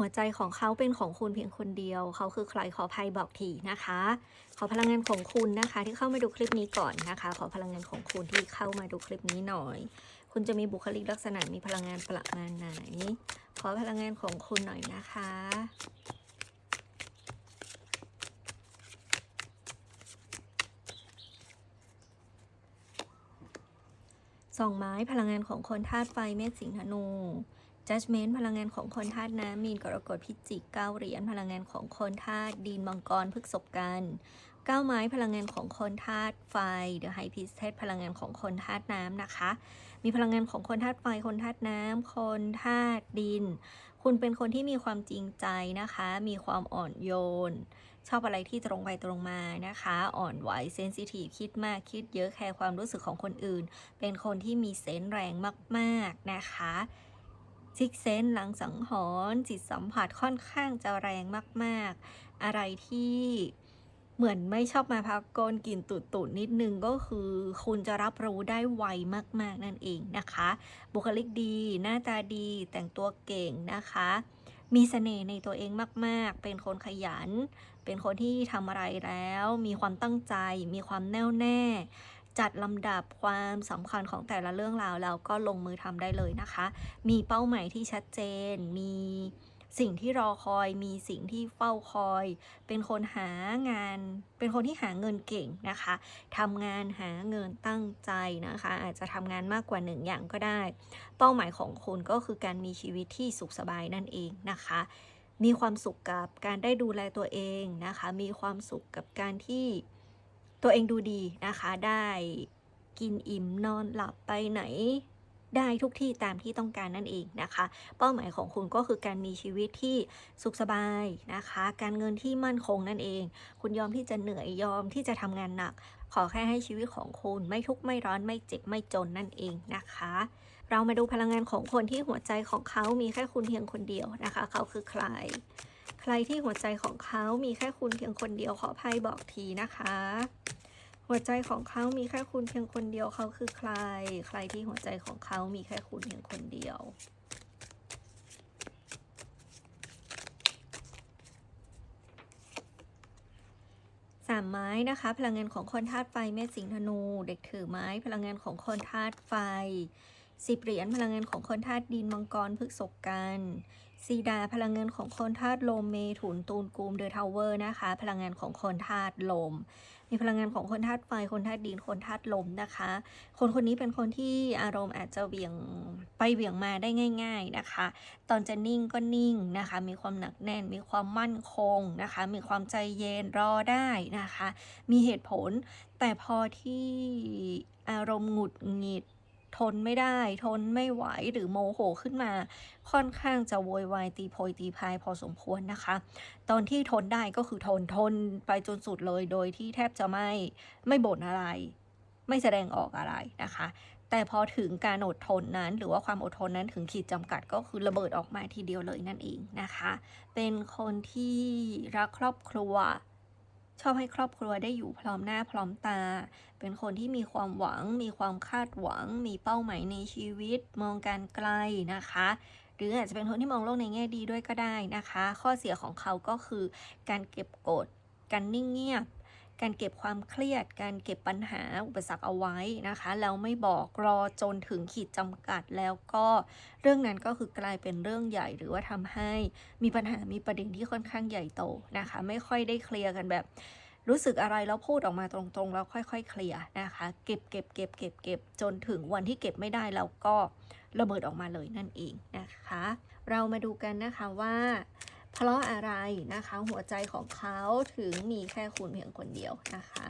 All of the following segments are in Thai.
หัวใจของเขาเป็นของคุณเพียงคนเดียว เขาคือใครขออภัยบอกทีนะคะ ขอพลังงานของคุณนะคะ ที่เข้ามาดูคลิปนี้ก่อนนะคะ ขอพลังงานของคุณที่เข้ามาดูคลิปนี้หน่อย คุณจะมีบุคลิกลักษณะมีพลังงานประมาณไหน ขอพลังงานของคุณหน่อยนะคะสองไม้พลังงานของคนธาตุไฟเมษสิงห์ธนู judgment พลังงานของคนธาตุน้ำมีนกรกฎพิจิกเก้าเหรียญพลังงานของคนธาตุดินมังกรพฤกษบกันเก้าไม้พลังงานของคนธาตุไฟ The High Priestess พลังงานของคนธาตุน้ำนะคะ มีพลังงานของคนธาตุไฟคนธาตุน้ำคนธาตุดิน คุณเป็นคนที่มีความจริงใจนะคะ มีความอ่อนโยน ชอบอะไรที่ตรงไปตรงมานะคะ อ่อนไหวเซนซิทีฟคิดมากคิดเยอะแคร์ความรู้สึกของคนอื่น เป็นคนที่มีเซนส์แรงมาก ๆนะคะ ซิกเซนหลังสังหรณ์จิตสัมผัสค่อนข้างจะแรงมากๆ อะไรที่เหมือนไม่ชอบมาพักกลกลิ่นตุดตุดๆนิดนึงก็คือคุณจะรับรู้ได้ไวมาก ๆ นั่นเองนะคะ บุคลิกดี หน้าตาดีแต่งตัวเก่งนะคะ มีเสน่ห์ในตัวเองมาก ๆ เป็นคนขยัน เป็นคนที่ทำอะไรแล้ว มีความตั้งใจ มีความแน่วแน่ จัดลำดับความสำคัญของแต่ละเรื่องราวแล้วก็ลงมือทำได้เลยนะคะ มีเป้าหมายที่ชัดเจน มีสิ่งที่รอคอย มีสิ่งที่เฝ้าคอย เป็นคนหางาน เป็นคนที่หาเงินเก่งนะคะทำงานหาเงินตั้งใจนะคะ อาจจะทำงานมากกว่าหนึ่งอย่างก็ได้ เป้าหมายของคุณก็คือการมีชีวิตที่สุขสบายนั่นเองนะคะมีความสุขกับการได้ดูแลตัวเองนะคะ มีความสุขกับการที่ ตัวเองดูดีนะคะ ได้กินอิ่มนอนหลับไปไหน ได้ทุกที่ตามที่ต้องการนั่นเองนะคะ เป้าหมายของคุณก็คือการมีชีวิตที่สุขสบายนะคะ การเงินที่มั่นคงนั่นเอง คุณยอมที่จะเหนื่อยยอมที่จะทำงานหนัก ขอแค่ให้ชีวิตของคุณไม่ทุกข์ไม่ร้อนไม่เจ็บไม่จนนั่นเองนะคะเรามาดูพลังงานของคนที่หัวใจของเขามีแค่คุณเพียงคนเดียวนะคะ เขาคือใคร ใครที่หัวใจของเขามีแค่คุณเพียงคนเดียวขออภัยบอกทีนะคะ หัวใจของเขามีแค่คุณเพียงคนเดียวเขาคือใคร ใครที่หัวใจของเขามีแค่คุณเพียงคนเดียวสามไม้นะคะ พลังงานของคนธาตุไฟเมษสิงห์ธนู เด็กถือไม้ พลังงานของคนธาตุไฟ สิบเหรียญพลังงานของคนธาตุดินมังกรพฤกษกกันซีดาพลังงานของคนธาตุลมเมถุนตูนกูมเดอะทาวเวอร์นะคะ พลังงานของคนธาตุลม มีพลังงานของคนธาตุไฟคนธาตุดินคนธาตุลมนะคะ คนคนนี้เป็นคนที่อารมณ์อาจจะเหวี่ยงไปเหวี่ยงมาได้ง่าย ๆนะคะ ตอนจะนิ่งก็นิ่งนะคะ มีความหนักแน่น มีความมั่นคงนะคะ มีความใจเย็นรอได้นะคะ มีเหตุผล แต่พอที่อารมณ์หงุดหงิด ทนไม่ได้ ทนไม่ไหวหรือโมโหขึ้นมา ค่อนข้างจะโวยวายตีโพยตีพายพอสมควรนะคะ ตอนที่ทนได้ก็คือทนทนไปจนสุดเลยโดยที่แทบจะไม่ไม่บ่นอะไร ไม่แสดงออกอะไรนะคะ แต่พอถึงการอดทนนั้น หรือว่าความอดทนนั้นถึงขีดจำกัดก็คือระเบิดออกมาทีเดียวเลยนั่นเองนะคะ เป็นคนที่รักครอบครัว ชอบให้ครอบครัวได้อยู่พร้อมหน้าพร้อมตา เป็นคนที่มีความหวัง มีความคาดหวัง มีเป้าหมายในชีวิต มองการไกลนะคะ หรืออาจจะเป็นคนที่มองโลกในแง่ดีด้วยก็ได้นะคะ ข้อเสียของเขาก็คือการเก็บกด การนิ่งเงียบ การเก็บความเครียด การเก็บปัญหาอุปสรรคเอาไว้นะคะแล้วไม่บอกรอจนถึงขีดจำกัดแล้วก็เรื่องนั้นก็คือกลายเป็นเรื่องใหญ่ หรือว่าทำให้มีปัญหามีประเด็นที่ค่อนข้างใหญ่โตนะคะ ไม่ค่อยได้เคลียร์กันแบบรู้สึกอะไรแล้วพูดออกมาตรงๆ แล้วค่อยๆ เคลียร์นะคะ เก็บเก็บเก็บเก็บเก็บจนถึงวันที่เก็บไม่ได้แล้วก็ระเบิดออกมาเลยนั่นเองนะคะ เรามาดูกันนะคะว่า เพราะอะไรนะคะ หัวใจของเขาถึงมีแค่คุณเพียงคนเดียวนะคะ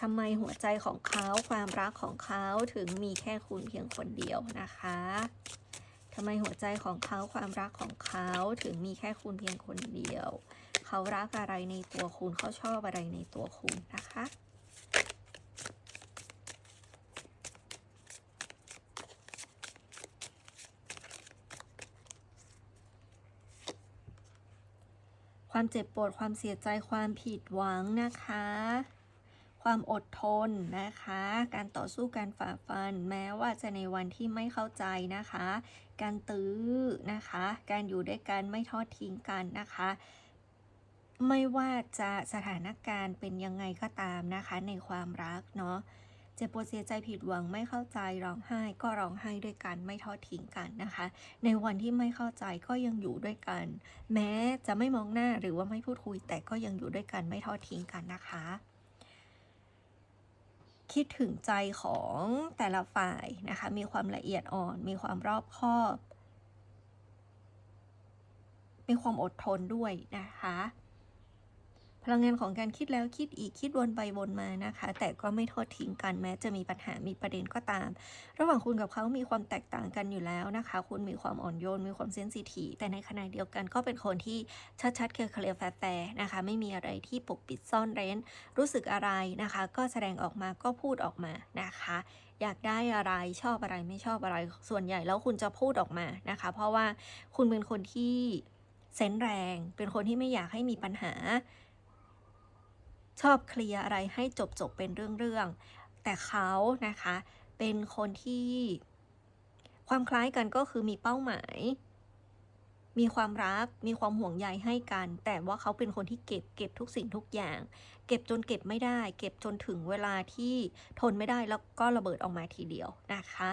ทำไมหัวใจของเขาความรักของเขาถึงมีแค่คุณเพียงคนเดียวนะคะทำไมหัวใจของเขาความรักของเขาถึงมีแค่คุณเพียงคนเดียว เขารักอะไรในตัวคุณเขาชอบอะไรในตัวคุณนะคะ ความเจ็บปวดความเสียใจความผิดหวังนะคะ ความอดทนนะคะ การต่อสู้การฝ่าฟัน แม้ว่าจะในวันที่ไม่เข้าใจนะคะ การตื้อนะคะ การอยู่ด้วยกันไม่ทอดทิ้งกันนะคะไม่ว่าจะสถานการณ์เป็นยังไงก็ตามนะคะในความรักเนาะ เจ็บปวดเสียใจผิดหวังไม่เข้าใจร้องไห้ก็ร้องไห้ด้วยกันไม่ทอดทิ้งกันนะคะ ในวันที่ไม่เข้าใจก็ยังอยู่ด้วยกัน แม้จะไม่มองหน้าหรือว่าไม่พูดคุย แต่ก็ยังอยู่ด้วยกันไม่ทอดทิ้งกันนะคะ คิดถึงใจของแต่ละฝ่ายนะคะ มีความละเอียดอ่อน มีความรอบคอบ มีความอดทนด้วยนะคะ พลังงานของการคิดแล้วคิดอีกคิดวนไปวนมานะคะ แต่ก็ไม่ทอดทิ้งกันแม้จะมีปัญหามีประเด็นก็ตาม ระหว่างคุณกับเขามีความแตกต่างกันอยู่แล้วนะคะ คุณมีความอ่อนโยนมีความเซนซิทีฟแต่ในขณะเดียวกันก็เป็นคนที่ชัดๆเคลียร์ๆแฟร์ๆนะคะ ไม่มีอะไรที่ปกปิดซ่อนเร้น รู้สึกอะไรนะคะ ก็แสดงออกมาก็พูดออกมานะคะอยากได้อะไรชอบอะไรไม่ชอบอะไรส่วนใหญ่แล้วคุณจะพูดออกมานะคะ เพราะว่าคุณเป็นคนที่เซนแรง เป็นคนที่ไม่อยากให้มีปัญหา ชอบเคลียร์อะไรให้จบจบเป็นเรื่องๆ แต่เขานะคะเป็นคนที่ความคล้ายกันก็คือมีเป้าหมาย มีความรัก มีความห่วงใยให้กัน แต่ว่าเขาเป็นคนที่เก็บเก็บทุกสิ่งทุกอย่าง เก็บจนเก็บไม่ได้ เก็บจนถึงเวลาที่ทนไม่ได้แล้วก็ระเบิดออกมาทีเดียวนะคะ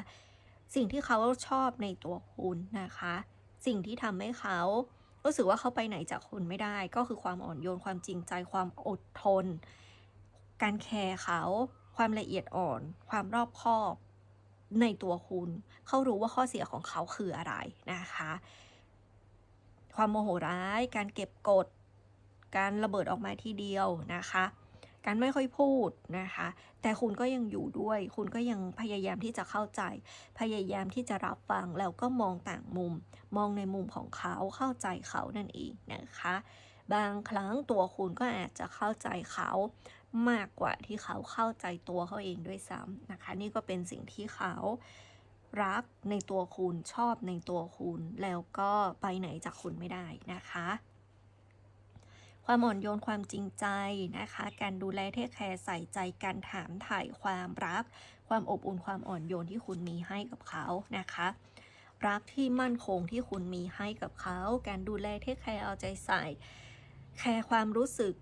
สิ่งที่เขาชอบในตัวคุณนะคะ สิ่งที่ทำให้เขา รู้สึกว่าเขาไปไหนจากคุณไม่ได้ ก็คือความอ่อนโยนความจริงใจความอดทน การแคร์เขา ความละเอียดอ่อน ความรอบคอบในตัวคุณ เขารู้ว่าข้อเสียของเขาคืออะไรนะคะ ความโมโหร้าย การเก็บกด การระเบิดออกมาทีเดียวนะคะ การไม่ค่อยพูดนะคะ แต่คุณก็ยังอยู่ด้วย คุณก็ยังพยายามที่จะเข้าใจ พยายามที่จะรับฟัง แล้วก็มองต่างมุม มองในมุมของเขาเข้าใจเขานั่นเองนะคะ บางครั้งตัวคุณก็อาจจะเข้าใจเขามากกว่าที่เขาเข้าใจตัวเขาเองด้วยซ้ำนะคะ นี่ก็เป็นสิ่งที่เขารักในตัวคุณชอบในตัวคุณ แล้วก็ไปไหนจากคุณไม่ได้นะคะ ความอ่อนโยนความจริงใจนะคะ การดูแลเทคแคร์ใส่ใจการถามถ่ายความรัก ความอบอุ่นความอ่อนโยนที่คุณมีให้กับเขานะคะ รักที่มั่นคงที่คุณมีให้กับเขา การดูแลเทคแคร์เอาใจใส่ แคร์ความรู้สึก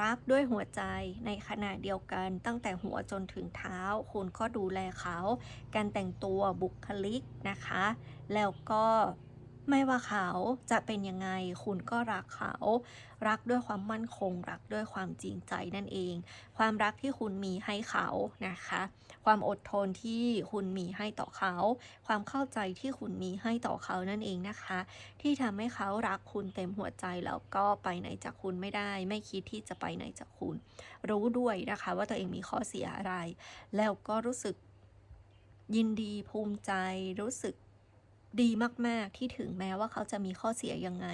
รักด้วยหัวใจในขณะเดียวกันตั้งแต่หัวจนถึงเท้า คุณก็ดูแลเขา การแต่งตัวบุคลิกนะคะ แล้วก็ ไม่ว่าเขาจะเป็นยังไง คุณก็รักเขา รักด้วยความมั่นคง รักด้วยความจริงใจนั่นเอง ความรักที่คุณมีให้เขานะคะ ความอดทนที่คุณมีให้ต่อเขา ความเข้าใจที่คุณมีให้ต่อเขานั่นเองนะคะ ที่ทำให้เขารักคุณเต็มหัวใจแล้วก็ไปไหนจากคุณไม่ได้ ไม่คิดที่จะไปไหนจากคุณ รู้ด้วยนะคะ ว่าตัวเองมีข้อเสียอะไร แล้วก็รู้สึกยินดีภูมิใจรู้สึก ดีมาก ๆ ที่ถึงแม้ว่าเขาจะมีข้อเสียยังไง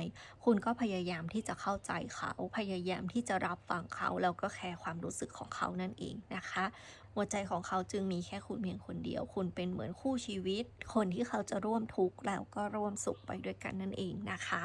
คุณก็พยายามที่จะเข้าใจเขา พยายามที่จะรับฟังเขา แล้วก็แคร์ความรู้สึกของเขานั่นเองนะคะ หัวใจของเขาจึงมีแค่คุณเพียงคนเดียว คุณเป็นเหมือนคู่ชีวิต คนที่เขาจะร่วมทุกข์แล้วก็ร่วมสุขไปด้วยกันนั่นเองนะคะ